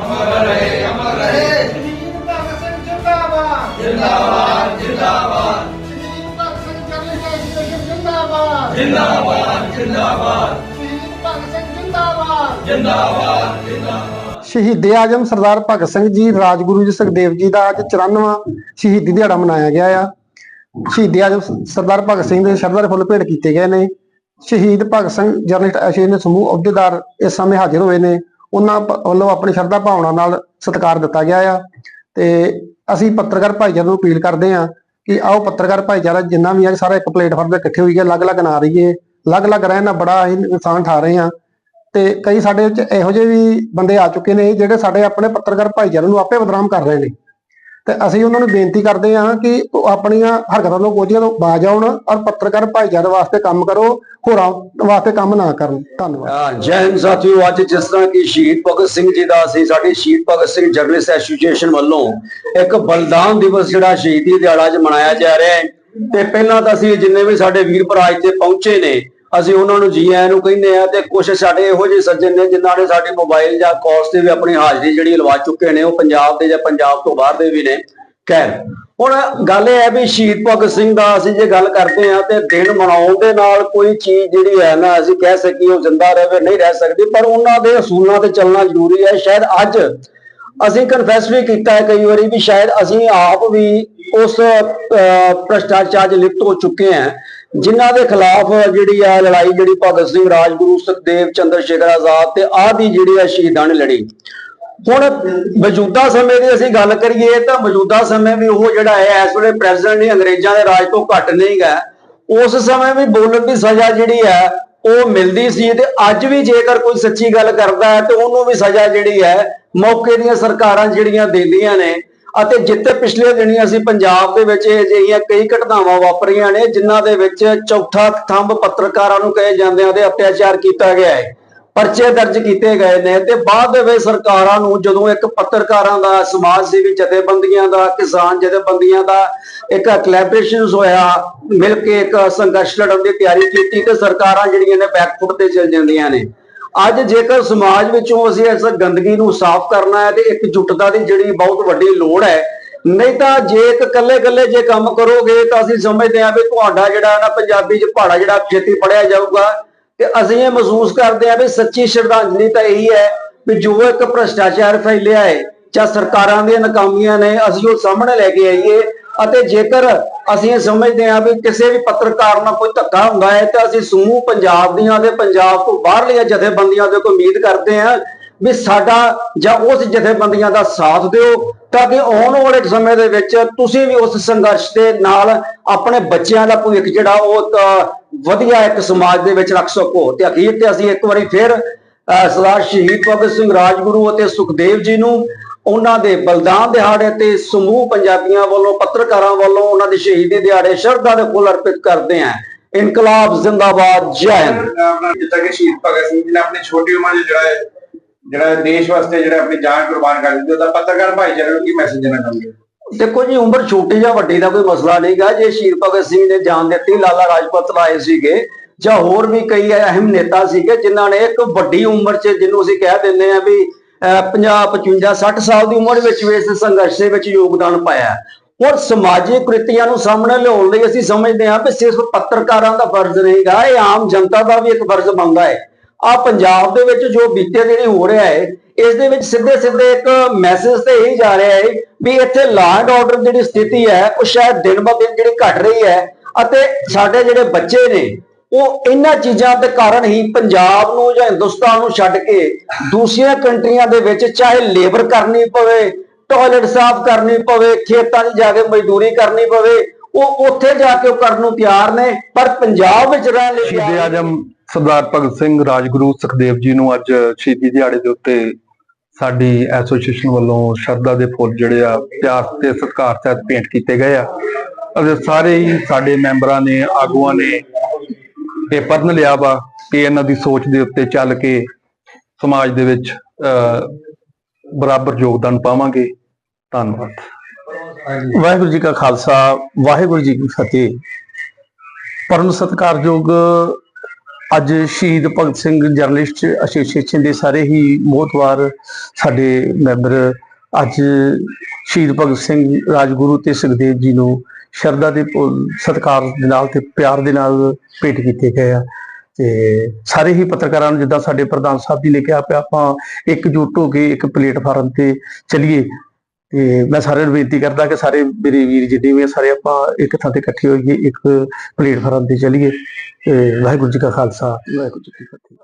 ਅਮਰ ਰਹੇ ਅਮਰ ਰਹੇ ਸ਼ਹੀਦ ਭਗਤ ਸਿੰਘ ਜਿੰਦਾਬਾਦ ਜਿੰਦਾਬਾਦ ਸ਼ਹੀਦ ਸ਼ਹੀਦੇ ਆਜਮ ਸਰਦਾਰ ਭਗਤ ਸਿੰਘ ਜੀ ਰਾਜਗੁਰੂ ਜੀ ਸੁਖਦੇਵ ਜੀ ਦਾ ਅੱਜ 94ਵਾਂ ਸ਼ਹੀਦੀ ਦਿਹਾੜਾ ਮਨਾਇਆ ਗਿਆ ਆ। ਸ਼ਹੀਦੇ ਆਜਮ ਸਰਦਾਰ ਭਗਤ ਸਿੰਘ ਦੇ ਸ਼ਰਧਾ ਦੇ ਫੁੱਲ ਭੇਟ ਕੀਤੇ ਗਏ ਨੇ। ਸ਼ਹੀਦ ਭਗਤ ਸਿੰਘ, ਜਰਨਲਿਸਟ ਐਸੋਸੀਏਸ਼ਨ ਦੇ ਸਮੂਹ ਅਹੁਦੇਦਾਰ ਇਸ ਸਮੇਂ ਹਾਜ਼ਰ ਹੋਏ ਨੇ। ਉਹਨਾਂ ਵੱਲੋਂ ਆਪਣੀ ਸ਼ਰਧਾ ਭਾਵਨਾ ਨਾਲ ਸਤਿਕਾਰ ਦਿੱਤਾ ਗਿਆ ਆ। ਤੇ ਅਸੀਂ ਪੱਤਰਕਾਰ ਭਾਈਚਾਰੇ ਨੂੰ ਅਪੀਲ ਕਰਦੇ ਹਾਂ ਕਿ ਆਓ ਪੱਤਰਕਾਰ ਭਾਈਚਾਰਾ, ਜਿੰਨਾ ਵੀ ਆ, ਸਾਰਾ ਇੱਕ ਪਲੇਟਫਾਰਮ ਤੇ ਇਕੱਠੇ ਹੋਈਏ, ਅਲੱਗ-ਅਲੱਗ ਨਾ ਰਹੀਏ, ਅਲੱਗ-ਅਲੱਗ ਰਹਿਣ ਨਾਲ ਬੜਾ ਅਸੀਂ ਨੁਕਸਾਨ ਠਾ ਰਹੇ ਹਾਂ। ਤੇ ਕਈ ਸਾਡੇ ਵਿੱਚ ਇਹੋ ਜਿਹੇ ਵੀ ਬੰਦੇ ਆ ਚੁੱਕੇ ਨੇ ਜਿਹੜੇ ਸਾਡੇ ਆਪਣੇ ਪੱਤਰਕਾਰ ਭਾਈਚਾਰੇ ਨੂੰ ਆਪੇ ਬਦਨਾਮ ਕਰ ਰਹੇ ਨੇ। ਤੇ ਅਸੀਂ ਉਹਨਾਂ ਨੂੰ ਬੇਨਤੀ ਕਰਦੇ ਹਾਂ ਕਿ ਉਹ ਆਪਣੀਆਂ ਹਰਕਤਾਂ ਤੋਂ ਕੋਝੀਆਂ ਤੋਂ ਬਾਜ ਆਉਣ ਔਰ ਪੱਤਰਕਾਰ ਭਾਈਚਾਰੇ ਵਾਸਤੇ ਕੰਮ ਕਰੋ, ਹੋਰਾਂ ਵਾਸਤੇ ਕੰਮ ਨਾ ਕਰਨ। ਧੰਨਵਾਦ। ਜੈ ਹਿੰਦ ਸਾਥੀਓ, ਅੱਜ ਜਿਸ ਤਰ੍ਹਾਂ ਕਿ ਸ਼ਹੀਦ ਭਗਤ ਸਿੰਘ ਜੀ ਦਾ ਅਸੀਂ ਸਾਡੇ ਸ਼ਹੀਦ ਭਗਤ ਸਿੰਘ ਜਰਨਲਿਸਟ ਐਸੋਸੀਏਸ਼ਨ ਵੱਲੋਂ ਇੱਕ ਬਲਿਦਾਨ ਦਿਵਸ ਜਿਹੜਾ ਸ਼ਹੀਦੀ ਦਿਹਾੜਾ ਅੱਜ ਮਨਾਇਆ ਜਾ ਰਿਹਾ ਹੈ। ਤੇ ਪਹਿਲਾਂ ਤਾਂ ਅਸੀਂ ਜਿੰਨੇ ਵੀ ਸਾਡੇ ਵੀਰ ਭਰਾ ਇੱਥੇ ਪਹੁੰਚੇ ਨੇ ਅਸੀਂ ਉਹਨਾਂ ਨੂੰ ਜੀ ਆਇਆਂ ਨੂੰ ਕਹਿੰਦੇ ਆ ਤੇ ਕੁਝ ਸਾਡੇ ਇਹੋ ਜਿਹੇ ਸੱਜਣ ਨੇ ਜਿਨ੍ਹਾਂ ਨੇ ਸਾਡੇ ਮੋਬਾਈਲ ਜਾਂ ਕਾਲਸ ਤੇ ਵੀ ਆਪਣੀ ਹਾਜ਼ਰੀ ਜਿਹੜੀ ਲਵਾ ਚੁੱਕੇ ਨੇ ਉਹ ਪੰਜਾਬ ਦੇ ਜਾਂ ਪੰਜਾਬ ਤੋਂ ਬਾਹਰ ਦੇ ਵੀ ਨੇ। ਖੈਰ ਹੁਣ ਗੱਲ ਇਹ ਹੈ ਵੀ ਸ਼ਹੀਦ ਭਗਤ ਸਿੰਘ ਦਾ ਅਸੀਂ ਜੇ ਗੱਲ ਕਰਦੇ ਆ ਤੇ ਦਿਨ ਮਨਾਉਣ ਦੇ ਨਾਲ ਕੋਈ ਚੀਜ਼ ਜਿਹੜੀ ਹੈ ਨਾ ਅਸੀਂ ਕਹਿ ਸਕੀਏ ਉਹ ਜ਼ਿੰਦਾ ਰਹੇ ਨਹੀਂ ਰਹਿ ਸਕਦੀ ਪਰ ਉਹਨਾਂ ਦੇ ਅਸੂਲਾਂ ਤੇ ਚੱਲਣਾ ਜ਼ਰੂਰੀ ਹੈ। ਸ਼ਾਇਦ ਅੱਜ ਅਸੀਂ ਕਨਫੈਸ ਵੀ ਕੀਤਾ ਹੈ ਕਈ ਵਾਰੀ ਵੀ ਸ਼ਾਇਦ ਅਸੀਂ ਆਪ ਵੀ ਉਸ ਅਹ, ਭ੍ਰਿਸ਼ਟਾਚਾਰ 'ਚ ਲਿਪਤ ਹੋ ਚੁੱਕੇ ਹਾਂ। ਜਿਨ੍ਹਾਂ ਦੇ ਖਿਲਾਫ ਜਿਹੜੀ ਆ ਲੜਾਈ ਜਿਹੜੀ ਭਗਤ ਸਿੰਘ, ਰਾਜਗੁਰੂ, ਸੁਖਦੇਵ ਚੰਦਰ ਸ਼ੇਖਰ ਆਜ਼ਾਦ ਤੇ ਆਦਿ ਜਿਹੜੀ ਆ ਸ਼ਹੀਦਾਂ ਨੇ ਲੜੀ। ਹੁਣ ਮੌਜੂਦਾ ਸਮੇਂ ਦੀ ਅਸੀਂ ਗੱਲ ਕਰੀਏ ਤਾਂ ਮੌਜੂਦਾ ਸਮੇਂ ਵੀ ਉਹ ਜਿਹੜਾ ਹੈ, ਇਸ ਵੇਲੇ ਪ੍ਰੈਜ਼ੀਡੈਂਟ ਨਹੀਂ, ਅੰਗਰੇਜ਼ਾਂ ਦੇ ਰਾਜ ਤੋਂ ਘੱਟ ਨਹੀਂ ਗਾ। ਉਸ ਸਮੇਂ ਵੀ ਬੋਲਣ ਦੀ ਸਜ਼ਾ ਜਿਹੜੀ ਹੈ, ਉਹ ਮਿਲਦੀ ਸੀ ਤੇ ਅੱਜ ਵੀ ਜੇਕਰ ਕੋਈ ਸੱਚੀ ਗੱਲ ਕਰਦਾ ਹੈ ਤੇ ਉਹਨੂੰ ਵੀ ਸਜ਼ਾ ਜਿਹੜੀ ਹੈ, ਮੌਕੇ ਦੀਆਂ ਸਰਕਾਰਾਂ ਜਿਹੜੀਆਂ ਦਿੰਦੀਆਂ ਨੇ ਅਤੇ ਜਿੱਥੇ ਪਿਛਲੇ ਦਿਨੀ ਅਸੀਂ ਪੰਜਾਬ ਦੇ ਵਿੱਚ ਇਹ ਜਿਹੀਆਂ ਕਈ ਘਟਨਾਵਾਂ ਵਾਪਰੀਆਂ ਨੇ, ਜਿਨ੍ਹਾਂ ਦੇ ਵਿੱਚ ਚੌਥਾ ਥੰਬ ਪੱਤਰਕਾਰਾਂ ਨੂੰ ਕਹੇ ਜਾਂਦਿਆਂ ਤੇ ਅਤਿਆਚਾਰ ਕੀਤਾ ਗਿਆ ਹੈ, ਪਰਚੇ ਦਰਜ ਕੀਤੇ ਗਏ ਨੇ ਤੇ ਬਾਅਦ ਦੇ ਵਿੱਚ ਸਰਕਾਰਾਂ ਨੂੰ ਜਦੋਂ ਇੱਕ ਪੱਤਰਕਾਰਾਂ ਦਾ, ਸਮਾਜ ਸੇਵੀ ਜਥੇਬੰਦੀਆਂ ਦਾ, ਕਿਸਾਨ ਜਥੇਬੰਦੀਆਂ ਦਾ ਇੱਕ ਕੋਲੈਬੋਰੇਸ਼ਨ ਹੋਇਆ, ਮਿਲ ਕੇ ਇੱਕ ਸੰਘਰਸ਼ ਲੜਨ ਦੀ ਤਿਆਰੀ ਕੀਤੀ ਤੇ ਸਰਕਾਰਾਂ ਜਿਹੜੀਆਂ ਨੇ ਬੈਕਫੁੱਟ ਤੇ ਚਲ ਜਾਂਦੀਆਂ ਨੇ। ਅੱਜ ਜੇਕਰ ਸਮਾਜ ਵਿੱਚੋਂ ਅਸੀਂ ਇਸ ਗੰਦਗੀ ਨੂੰ ਸਾਫ਼ ਕਰਨਾ ਹੈ ਤੇ ਇੱਕ ਜੁਟਤਾ ਦੀ ਜਿਹੜੀ ਬਹੁਤ ਵੱਡੀ ਲੋੜ ਹੈ, ਨਹੀਂ ਤਾਂ ਜੇ ਇੱਕ ਕੱਲੇ ਕੱਲੇ ਜੇ ਕੰਮ ਕਰੋਗੇ ਤਾਂ ਅਸੀਂ ਸਮਝਦੇ ਹਾਂ ਵੀ ਤੁਹਾਡਾ ਜਿਹੜਾ ਨਾ ਪੰਜਾਬੀ ਚ ਪਹਾੜਾ ਜਿਹੜਾ ਛੇਤੀ ਪੜਿਆ ਜਾਊਗਾ ਤੇ ਅਸੀਂ ਇਹ ਮਹਿਸੂਸ ਕਰਦੇ ਹਾਂ ਵੀ ਸੱਚੀ ਸ਼ਰਧਾਂਜਲੀ ਤਾਂ ਇਹੀ ਹੈ ਵੀ ਜੋ ਇੱਕ ਭ੍ਰਿਸ਼ਟਾਚਾਰ ਫੈਲਿਆ ਹੈ, ਜਾਂ ਸਰਕਾਰਾਂ ਦੀਆਂ ਨਾਕਾਮੀਆਂ ਨੇ, ਅਸੀਂ ਉਹ ਸਾਹਮਣੇ ਲੈ ਕੇ ਆਈਏ ਅਤੇ ਜੇਕਰ ਅਸੀਂ ਇਹ ਸਮਝਦੇ ਹਾਂ ਵੀ ਕਿਸੇ ਵੀ ਪੱਤਰਕਾਰ ਨਾਲ ਕੋਈ ਧੱਕਾ ਹੁੰਦਾ ਹੈ ਤਾਂ ਅਸੀਂ ਸਮੂਹ ਪੰਜਾਬ ਦੀਆਂ ਤੇ ਪੰਜਾਬ ਤੋਂ ਬਾਹਰਲੀਆਂ ਜਥੇਬੰਦੀਆਂ ਦੇ ਕੋਈ ਉਮੀਦ ਕਰਦੇ ਹਾਂ ਵੀ ਸਾਡਾ ਜਾਂ ਉਸ ਜਥੇਬੰਦੀਆਂ ਦਾ ਸਾਥ ਦਿਓ ਤਾਂ ਕਿ ਆਉਣ ਵਾਲੇ ਸਮੇਂ ਦੇ ਵਿੱਚ ਤੁਸੀਂ ਵੀ ਉਸ ਸੰਘਰਸ਼ ਦੇ ਨਾਲ ਆਪਣੇ ਬੱਚਿਆਂ ਦਾ ਭਵਿੱਖ ਜਿਹੜਾ ਉਹ ਤਾਂ ਵਧੀਆ ਇੱਕ ਸਮਾਜ ਦੇ ਵਿੱਚ ਰੱਖ ਸਕੋ। ਤੇ ਅਖੀਰ ਤੇ ਅਸੀਂ ਇੱਕ ਵਾਰੀ ਫਿਰ, ਅਹ, ਸਰਦਾਰ ਸ਼ਹੀਦ ਭਗਤ ਸਿੰਘ ਰਾਜਗੁਰੂ ਅਤੇ ਸੁਖਦੇਵ ਜੀ ਨੂੰ ਉਹਨਾਂ ਦੇ ਬਲਿਦਾਨ ਦਿਹਾੜੇ ਤੇ ਸਮੂਹ ਪੰਜਾਬੀਆਂ ਵੱਲੋਂ ਪੱਤਰਕਾਰਾਂ ਵੱਲੋਂ ਉਹਨਾਂ ਦੇ ਸ਼ਹੀਦੀ ਦਿਹਾੜੇ ਸ਼ਰਧਾ ਦੇ ਫੁੱਲ ਅਰਪਿਤ ਕਰਦੇ ਹਾਂ ਇਨਕਲਾਬ ਜ਼ਿੰਦਾਬਾਦ ਜੈ ਹਿੰਦ। ਜਿੱਦਾਂ ਕਿ ਸ਼ਹੀਦ ਭਗਤ ਸਿੰਘ ਜੀ ਨੇ ਆਪਣੀ ਛੋਟੀ ਉਮਰ 'ਚ ਜਿਹੜਾ ਹੈ ਜਿਹੜਾ ਦੇਸ਼ ਵਾਸਤੇ ਜਿਹੜਾ ਆਪਣੀ ਜਾਨ ਕੁਰਬਾਨ ਕਰ ਦਿੱਤੀ ਉਹਦਾ ਪੱਤਰਕਾਰ ਭਾਈਚਾਰੇ ਨੂੰ ਕੀ ਮੈਸੇਜ ਦੇਣਾ ਚਾਹੁੰਦੇ ਦੇਖੋ ਜੀ ਉਮਰ ਛੋਟੀ ਜਾਂ ਵੱਡੀ ਦਾ ਕੋਈ ਮਸਲਾ ਨਹੀਂਗਾ। ਜੇ ਸ਼ਹੀਦ ਭਗਤ ਸਿੰਘ ਨੇ ਜਾਨ ਦਿੱਤੀ ਲਾਲਾ ਰਾਜਪਤ ਰਾਏ ਸੀਗੇ ਜਾਂ ਹੋਰ ਵੀ ਕਈ ਅਹਿਮ ਨੇਤਾ ਸੀਗੇ ਜਿਨ੍ਹਾਂ ਨੇ ਇੱਕ ਵੱਡੀ ਉਮਰ 'ਚ ਜਿਹਨੂੰ ਅਸੀਂ ਕਹਿ ਦਿੰਦੇ ਆ ਵੀ 50 55 60 ਸਾਲ ਦੀ ਉਮਰ ਵਿੱਚ ਵੀ ਇਸ ਸੰਘਰਸ਼ ਦੇ ਵਿੱਚ ਯੋਗਦਾਨ ਪਾਇਆ ਔਰ ਸਮਾਜਿਕ ਕ੍ਰਿਤੀਆਂ ਨੂੰ ਸਾਹਮਣੇ ਲਿਆਉਣ ਲਈ ਅਸੀਂ ਸਮਝਦੇ ਹਾਂ ਕਿ ਸਿਰਫ ਪੱਤਰਕਾਰਾਂ ਦਾ ਫਰਜ਼ ਨਹੀਂਗਾ, ਇਹ ਆਮ ਜਨਤਾ ਦਾ ਵੀ ਇੱਕ ਫਰਜ਼ ਬਣਦਾ ਹੈ। ਆ ਪੰਜਾਬ ਦੇ ਵਿੱਚ ਜੋ ਬੀਤੇ ਜਿਹੜੀ ਹੋ ਰਿਹਾ ਹੈ, ਇਸ ਦੇ ਵਿੱਚ ਸਿੱਧੇ ਸਿੱਧੇ ਇੱਕ ਮੈਸੇਜ ਤੇ ਇਹ ਜਾ ਰਿਹਾ ਹੈ ਵੀ ਇੱਥੇ ਲਾਅ ਐਂਡ ਆਰਡਰ ਜਿਹੜੀ ਸਥਿਤੀ ਹੈ, ਉਹ ਸ਼ਾਇਦ ਦਿਨ ਬ ਦਿਨ ਜਿਹੜੀ ਘਟ ਰਹੀ ਹੈ ਅਤੇ ਸਾਡੇ ਜਿਹੜੇ ਬੱਚੇ ਨੇ ਉਹ ਇਹਨਾਂ ਚੀਜ਼ਾਂ ਦੇ ਕਾਰਨ ਹੀ ਪੰਜਾਬ ਨੂੰ ਜਾਂ ਹਿੰਦੁਸਤਾਨ ਨੂੰ ਛੱਡ ਕੇ ਦੂਸਰੀਆਂ ਕੰਟਰੀਆਂ ਦੇ ਵਿੱਚ ਚਾਹੇ ਲੇਬਰ ਕਰਨੀ ਪਵੇ ਟਾਇਲਟ ਸਾਫ਼ ਕਰਨੀ ਪਵੇ ਖੇਤਾਂ 'ਚ ਜਾ ਕੇ ਮਜ਼ਦੂਰੀ ਕਰਨੀ ਪਵੇ ਉਹ ਉੱਥੇ ਜਾ ਕੇ ਉਹ ਕਰਨ ਨੂੰ ਤਿਆਰ ਨੇ ਪਰ ਪੰਜਾਬ ਵਿੱਚ ਰਹਿਣ ਲਈ ਸ਼ਹੀਦ। ਆਜਮ ਸਰਦਾਰ ਭਗਤ ਸਿੰਘ ਰਾਜਗੁਰੂ ਸੁਖਦੇਵ ਜੀ ਨੂੰ ਅੱਜ ਸ਼ਹੀਦੀ ਦਿਹਾੜੇ ਦੇ ਉੱਤੇ ਸਾਡੀ ਐਸੋਸੀਏਸ਼ਨ ਵੱਲੋਂ ਸ਼ਰਧਾ ਦੇ ਫੁੱਲ ਜਿਹੜੇ ਆ ਪਿਆਰ ਤੇ ਸਤਿਕਾਰ ਸਹਿਤ ਭੇਂਟ ਕੀਤੇ ਗਏ ਆ ਅਤੇ ਸਾਰੇ ਹੀ ਸਾਡੇ ਮੈਂਬਰਾਂ ਨੇ ਆਗੂਆਂ ਨੇ ਇਹ ਪਰਨ ਲਿਆ ਵਾ ਕਿ ਇਹਨਾਂ ਦੀ ਸੋਚ ਦੇ ਉੱਤੇ ਚੱਲ ਕੇ ਸਮਾਜ ਦੇ ਵਿੱਚ ਅਹ, ਬਰਾਬਰ ਯੋਗਦਾਨ ਪਾਵਾਂਗੇ। ਧੰਨਵਾਦ। ਵਾਹਿਗੁਰੂ ਜੀ ਕਾ ਖਾਲਸਾ ਵਾਹਿਗੁਰੂ ਜੀ ਕੀ ਫਤਿਹ। ਪਰਮ ਸਤਿਕਾਰਯੋਗ ਅੱਜ ਸ਼ਹੀਦ ਭਗਤ ਸਿੰਘ ਜਰਨਲਿਸਟ ਐਸੋਸੀਏਸ਼ਨ ਦੇ ਸਾਰੇ ਹੀ ਮੋਹਤਵਾਰ ਸਾਡੇ ਮੈਂਬਰ ਅੱਜ ਸ਼ਹੀਦ ਭਗਤ ਸਿੰਘ ਰਾਜਗੁਰੂ ਤੇ ਸੁਖਦੇਵ ਜੀ ਨੂੰ ਸ਼ਰਧਾ ਦੇ ਸਤਿਕਾਰ ਦੇ ਨਾਲ ਤੇ ਪਿਆਰ ਦੇ ਨਾਲ ਭੇਟ ਕੀਤੇ ਗਏ ਆ। ਤੇ ਸਾਰੇ ਹੀ ਪੱਤਰਕਾਰਾਂ ਨੂੰ ਜਿੱਦਾਂ ਸਾਡੇ ਪ੍ਰਧਾਨ ਸਾਹਿਬ ਜੀ ਨੇ ਕਿਹਾ ਪਿਆ ਆਪਾਂ ਇੱਕ ਇਕਜੁੱਟ ਹੋ ਕੇ ਇੱਕ ਪਲੇਟਫਾਰਮ ਤੇ ਚੱਲੀਏ। ਤੇ ਮੈਂ ਸਾਰਿਆਂ ਨੂੰ ਬੇਨਤੀ ਕਰਦਾ ਕਿ ਸਾਰੇ ਮੇਰੇ ਵੀਰ ਜਿੰਨੇ ਵੀ ਆ, ਸਾਰੇ ਆਪਾਂ ਇੱਕ ਥਾਂ ਤੇ ਇਕੱਠੇ ਹੋਈਏ ਇੱਕ ਪਲੇਟਫਾਰਮ ਤੇ ਚੱਲੀਏ। ਤੇ ਵਾਹਿਗੁਰੂ ਜੀ ਕਾ ਖਾਲਸਾ। ਵਾਹਿਗੁਰੂ ਜੀ ਕੀ ਫਤਿਹ।